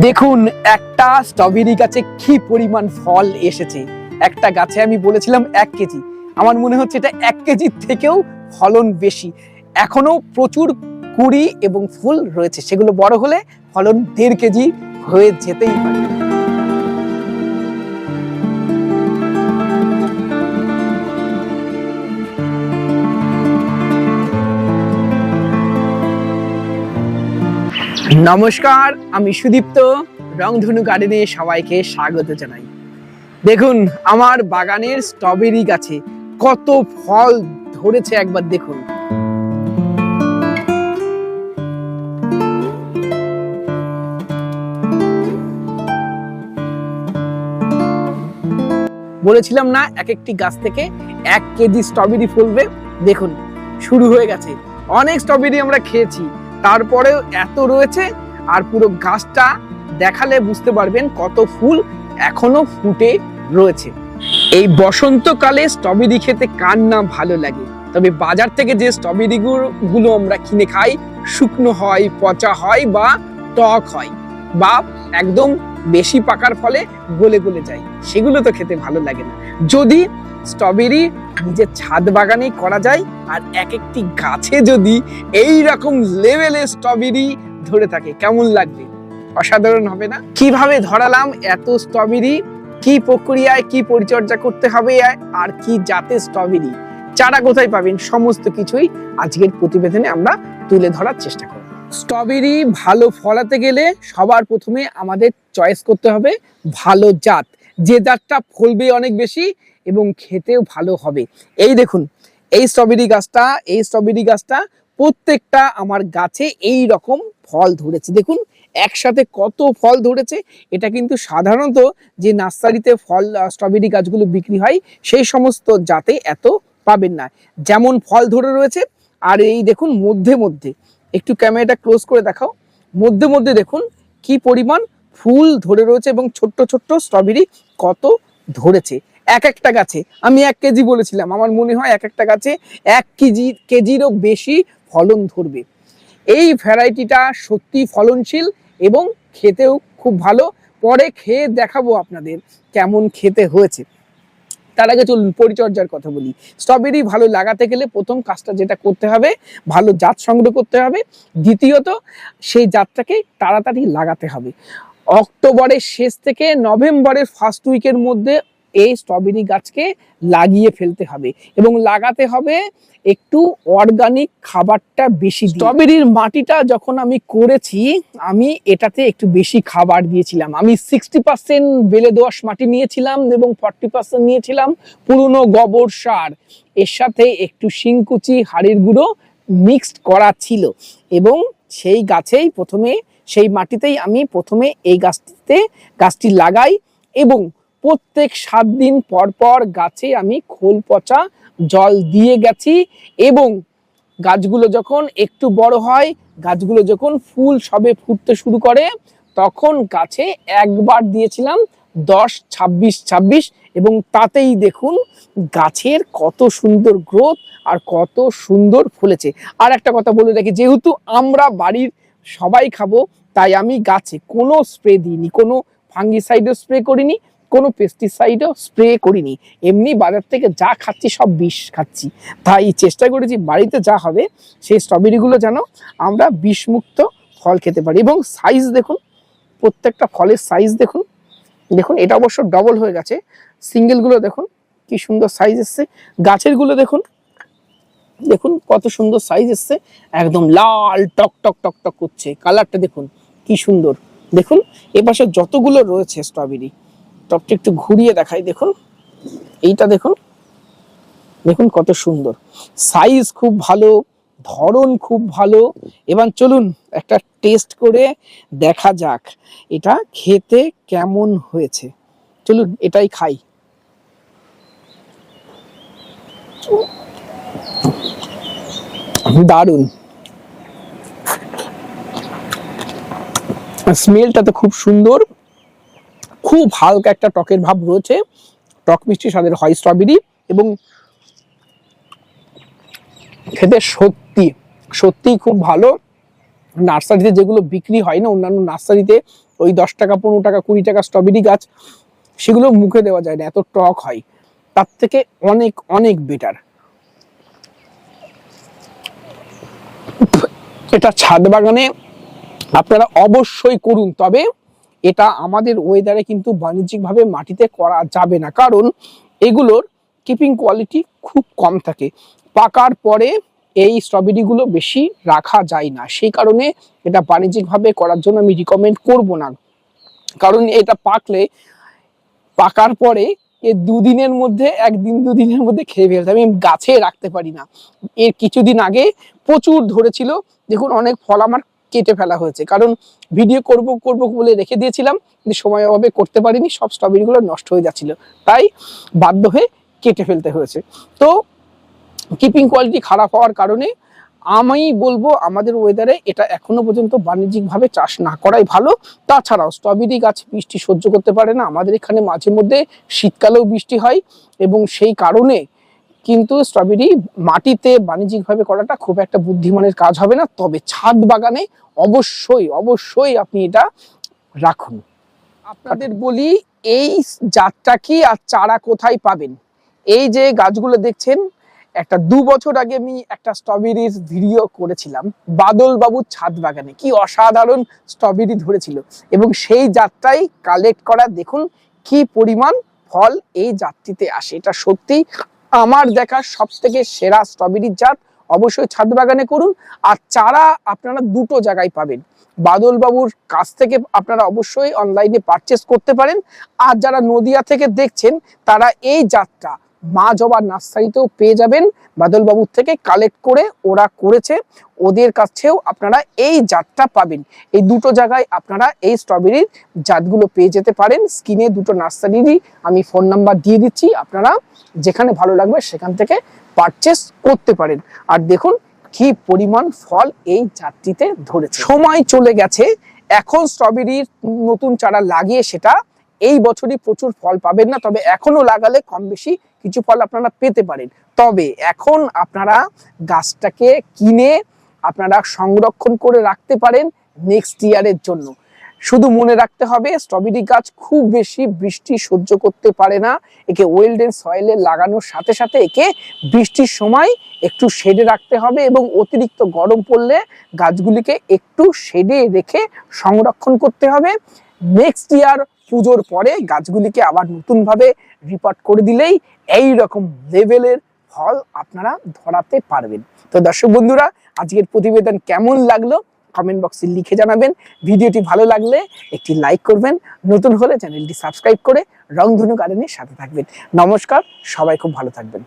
দেখুন, একটা স্ট্রবেরি গাছে কি পরিমাণ ফল এসেছে। একটা গাছে আমি বলেছিলাম এক কেজি। আমার মনে হচ্ছে এটা এক কেজির থেকেও ফলন বেশি। এখনও প্রচুর কুড়ি এবং ফুল রয়েছে। সেগুলো বড় হলে ফলন দেড় কেজি হয়ে যেতেই পারে। নমস্কার, আমি সুদীপ্ত। রংধনু গার্ডেনে সবাইকে স্বাগত জানাই। দেখুন, আমার বাগানের স্ট্রবেরি গাছে কত ফল ধরেছে একবার দেখুন। বলেছিলাম না, এক একটি গাছ থেকে এক কেজি স্ট্রবেরি ফলবে? দেখুন, শুরু হয়ে গেছে। অনেক স্ট্রবেরি আমরা খেয়েছি। তারপরেও এত রয়েছে, আর পুরো গাছটা দেখালে বুঝতে পারবেন কত ফুল এখনও ফুটে রয়েছে। এই বসন্তকালে স্ট্রবেরি খেতে কার না ভালো লাগে? তবে বাজার থেকে যে স্ট্রবেরি গুলো আমরা কিনে খাই, শুকনো হয়, পচা হয় বা টক হয়, বা একদম বেশি পাকার ফলে গলে গলে যায়। সেগুলো তো খেতে ভালো লাগে না। যদি স্ট্রবেরি নিজের ছাদ বাগানেই করা যায়, আর এক একটি গাছে যদি এই রকম লেভেলে স্ট্রবেরি ধরে থাকে, কেমন লাগবে? অসাধারণ হবে না? কীভাবে ধরালাম এত স্ট্রবেরি কি প্রক্রিয়ায় কি পরিচর্যা করতে হবে আর কি জাতের স্ট্রবেরি চারা কোথায় পাবেন? সমস্ত কিছুই আজকের প্রতিবেদনে আমরা তুলে ধরার চেষ্টা করব। স্ট্রবেরি ভালো ফলাতে গেলে সবার প্রথমে আমাদের চয়েস করতে হবে ভালো জাত। যে জাতটা ফলবে অনেক বেশি এবং খেতেও ভালো হবে। এই দেখুন, এই স্ট্রবেরি গাছটা, এই স্ট্রবেরি গাছটা প্রত্যেকটা আমার গাছে এই রকম ফল ধরেছে। দেখুন, একসাথে কত ফল ধরেছে। এটা কিন্তু সাধারণত যে নার্সারিতে ফল স্ট্রবেরি গাছগুলো বিক্রি হয়, সেই সমস্ত জাতে এত পাবেন না। যেমন ফল ধরে রয়েছে, আর এই দেখুন, মধ্যে মধ্যে একটু ক্যামেরাটা ক্লোজ করে দেখাও। মধ্যে মধ্যে দেখুন কি পরিমাণ ফুল ধরে রয়েছে এবং ছোট্ট ছোট্ট স্ট্রবেরি কত ধরেছে। এক একটা গাছে, আমি এক কেজি বলেছিলাম, আমার মনে হয় এক একটা গাছে এক কেজি, কেজিরও বেশি ফলন ধরবে। এই ভ্যারাইটিটা সত্যি ফলনশীল এবং খেতেও খুব ভালো। পরে খেয়ে দেখাবো আপনাদের কেমন খেতে হয়েছে। তার আগে চলুন পরিচর্যার কথা বলি। স্ট্রবেরি ভালো লাগাতে গেলে প্রথম কাজটা যেটা করতে হবে, ভালো জাত সংগ্রহ করতে হবে। দ্বিতীয়ত, সেই জাতটাকে তাড়াতাড়ি লাগাতে হবে। অক্টোবরের শেষ থেকে নভেম্বরের ফার্স্ট উইকের মধ্যে এই স্ট্রবেরি গাছকে লাগিয়ে ফেলতে হবে এবং লাগাতে হবে একটু অর্গানিক খাবারটা বেশি স্ট্রবেরির মাটিটা যখন আমি করেছি, আমি এটাতে একটু বেশি খাবার দিয়েছিলাম। আমি সিক্সটি পার্সেন্ট বেলে দোয়াশ মাটি নিয়েছিলাম এবং ফর্টি পার্সেন্ট নিয়েছিলাম পুরনো গোবর সার। এর সাথে একটু শিংকুচি, হাড়ের গুঁড়ো মিক্সড করা ছিল এবং সেই গাছেই প্রথমে, সেই মাটিতেই আমি প্রথমে এই গাছটিতে, গাছটি লাগাই এবং প্রত্যেক সাত দিন পর পর গাছে আমি খোল পচা জল দিয়ে গেছি এবং গাছগুলো যখন একটু বড় হয়, গাছগুলো যখন ফুল সবে ফুটতে শুরু করে, তখন গাছে একবার দিয়েছিলাম দশ, ছাব্বিশ ছাব্বিশ এবং তাতেই দেখুন গাছের কত সুন্দর গ্রোথ আর কত সুন্দর ফুলেছে। আর একটা কথা বলে রাখি, যেহেতু আমরা বাড়ির সবাই খাব, তাই আমি গাছে কোনো স্প্রে দিইনি, কোনো ফাঙ্গিসাইডও স্প্রে করিনি। কোনো পেস্টিসাইডও স্প্রে করিনি। এমনি বাজার থেকে যা খাচ্ছি সব বিষ খাচ্ছি। তাই চেষ্টা করেছি বাড়িতে যা হবে, সেই স্ট্রবেরিগুলো যেন আমরা বিষমুক্ত ফল খেতে পারি। এবং সাইজ দেখুন, প্রত্যেকটা ফলের সাইজ দেখুন। দেখুন, এটা অবশ্য ডবল হয়ে গেছে। সিঙ্গেলগুলো দেখুন, কি সুন্দর সাইজ এসছে। গাছেরগুলো দেখুন দেখুন কত সুন্দর সাইজ এসছে। একদম লাল, টক টক টক টক করছে। কালারটা দেখুন, কি সুন্দর। দেখুন, এপাশে যতগুলো রয়েছে স্ট্রবেরি টপটা একটু ঘুরিয়ে দেখাই, দেখুন। এইটা দেখুন। দেখুন কত সুন্দর। সাইজ খুব ভালো, ধরন খুব ভালো। এবার চলুন একটা টেস্ট করে দেখা যাক এটা খেতে কেমন হয়েছে। চলুন এটাই খাই। দারুণ। স্মেলটা তো খুব সুন্দর। খুব হালকা একটা টকের ভাব রয়েছে। টক মিষ্টি স্বাদের হয় স্ট্রবেরি এবং খেতে সত্যি সত্যি খুব ভালো। নার্সারিতে যেগুলো বিক্রি হয় না, অন্যান্য নার্সারিতে ওই দশ টাকা, পনেরো টাকা, কুড়ি টাকা স্ট্রবেরি গাছ, সেগুলো মুখে দেওয়া যায় না, এত টক হয়। তার থেকে অনেক অনেক বেটার এটা ছাদ বাগানে আপনারা অবশ্যই করুন। তবে এটা আমাদের ওয়েদারে কিন্তু বাণিজ্যিকভাবে মাটিতে করা যাবে না। কারণ এগুলোর কিপিং কোয়ালিটি খুব কম থাকে। পাকার পরে এই স্ট্রবেরিগুলো বেশি রাখা যায় না। সেই কারণে এটা বাণিজ্যিকভাবে করার জন্য আমি রিকমেন্ড করব না। কারণ এটা পাকলে পাকার পরে এ দুদিনের মধ্যে, একদিন দুদিনের মধ্যে খেয়ে ফেলতে আমি গাছে রাখতে পারি না। এর কিছুদিন আগে প্রচুর ধরেছিল। দেখুন, অনেক ফল আমার কেটে ফেলা হয়েছে। কারণ ভিডিও করব করব বলে রেখে দিয়েছিলাম, কিন্তু সময় অভাবে করতে পারিনি, সব স্ট্রবেরিগুলো নষ্ট হয়ে যাচ্ছিল। তাই বাধ্য হয়ে কেটে ফেলতে হয়েছে। তো কিপিং কোয়ালিটি খারাপ হওয়ার কারণে আমি বলব, আমাদের ওয়েদারে এটা এখনও পর্যন্ত বাণিজ্যিকভাবে চাষ না করাই ভালো। তাছাড়াও স্ট্রবেরি গাছ বৃষ্টি সহ্য করতে পারে না। আমাদের এখানে মাঝে মধ্যে শীতকালেও বৃষ্টি হয় এবং সেই কারণে কিন্তু স্ট্রবেরি মাটিতে বাণিজ্যিকভাবে করাটা খুব একটা বুদ্ধিমানের কাজ হবে না। তবে ছাদ বাগানে অবশ্যই অবশ্যই আপনি এটা রাখুন। আপনাদের বলি, এই জাতটা কি আর চারা কোথায় পাবেন? এই যে গাছগুলো দেখছেন, একটা দু বছর আগে আমি একটা স্ট্রবেরির ভিডিও করেছিলাম বাদল বাবুর ছাদ বাগানে। কি অসাধারণ স্ট্রবেরি ধরেছিল। এবং সেই জাতটাই কালেক্ট করা, দেখুন কি পরিমাণ ফল এই জাতটিতে আসে। এটা সত্যি আমার দেখা সব থেকে সেরা স্ট্রবেরির জাত। অবশ্যই ছাদ বাগানে করুন। আর চারা আপনারা দুটো জায়গায় পাবেন। বাদলবাবুর কাছ থেকে আপনারা অবশ্যই অনলাইনে পারচেস করতে পারেন। আর যারা নদিয়া থেকে দেখছেন, তারা এই জাতটা মা জবা নার্সারিতেও পেয়ে যাবেন। বাদলবাবুর থেকে কালেক্ট করে ওরা করেছে। ওদের কাছেও আপনারা এই জাতটা পাবেন। এই দুটো জায়গায় আপনারা এই স্ট্রবেরির জাতগুলো পেয়ে যেতে পারেন। স্কিনে দুটো নার্সারিরই আমি ফোন নাম্বার দিয়ে দিচ্ছি। আপনারা যেখানে ভালো লাগবে সেখান থেকে পারচেস করতে পারেন। আর দেখুন কি পরিমাণ ফল এই জাতটিতে ধরেছে। সময় চলে গেছে। এখন স্ট্রবেরির নতুন চারা লাগিয়ে সেটা এই বছরই প্রচুর ফল পাবেন না, তবে এখনও লাগালে কম বেশি কিছু ফল আপনারা পেতে পারেন। তবে এখন আপনারা গাছটাকে কিনে আপনারা সংরক্ষণ করে রাখতে পারেন নেক্সট ইয়ারের জন্য। শুধু মনে রাখতে হবে স্ট্রবেরি গাছ খুব বেশি বৃষ্টি সহ্য করতে পারে না, একে ওয়েল্ডেন সয়েলে লাগানোর সাথে সাথে একে বৃষ্টির সময় একটু শেডে রাখতে হবে এবং অতিরিক্ত গরম পড়লে গাছগুলিকে একটু শেডে রেখে সংরক্ষণ করতে হবে। নেক্সট ইয়ার পুজোর পরে গাছগুলিকে আবার নতুনভাবে রিপোর্ট করে দিলেই এই রকম লেভেলের ফল আপনারা ধরাতে পারবেন। তো দর্শক বন্ধুরা, আজকের প্রতিবেদন কেমন লাগল? কমেন্ট বক্সে লিখে জানাবেন। ভিডিওটি ভালো লাগলে একটি লাইক করবেন। নতুন হলে চ্যানেলটি সাবস্ক্রাইব করে রংধনু গার্ডেনের সাথে থাকবেন। নমস্কার, সবাই খুব ভালো থাকবেন।